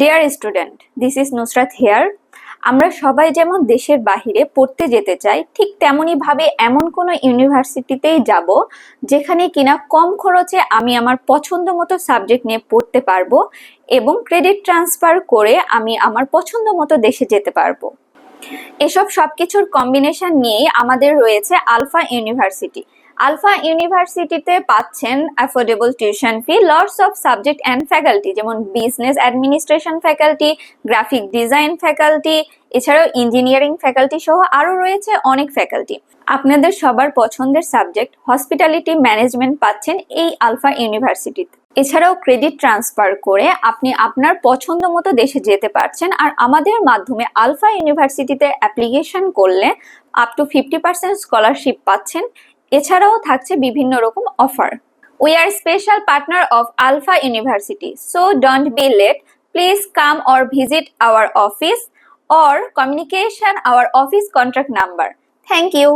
Dear student this is Nusrat here আমরা সবাই যেমন দেশের বাহিরে পড়তে যেতে চাই, ঠিক তেমনই ভাবে এমন কোনো ইউনিভার্সিটিতেই যাব যেখানে কিনা কম খরচে আমি আমার পছন্দ মতো সাবজেক্ট নিয়ে পড়তে পারব এবং ক্রেডিট ট্রান্সফার করে আমি আমার পছন্দ মতো দেশে যেতে পারব। এসব সবকিছুর কম্বিনেশন নিয়েই আমাদের রয়েছে আলফা ইউনিভার্সিটি। আলফা ইউনিভার্সিটিতে পাচ্ছেন affordable tuition fee lots of subject and faculty যেমন business administration faculty graphic design faculty এছাড়াও ইঞ্জিনিয়ারিং ফ্যাকাল্টি সহ আরও রয়েছে অনেক ফ্যাকাল্টি আপনাদের সবার পছন্দের সাবজেক্ট হসপিটালিটি ম্যানেজমেন্ট পাচ্ছেন এই আলফা ইউনিভার্সিটিতে। এছাড়াও ক্রেডিট ট্রান্সফার করে আপনি আপনার পছন্দ মতো দেশে যেতে পারছেন আর আমাদের মাধ্যমে আলফা ইউনিভার্সিটিতে অ্যাপ্লিকেশন করলে up to fifty percent scholarship পাচ্ছেন এছাড়াও থাকছে বিভিন্ন রকম offer. We are special partner of Alpha University so don't be late please come or visit our office or communication our office contract number thank you.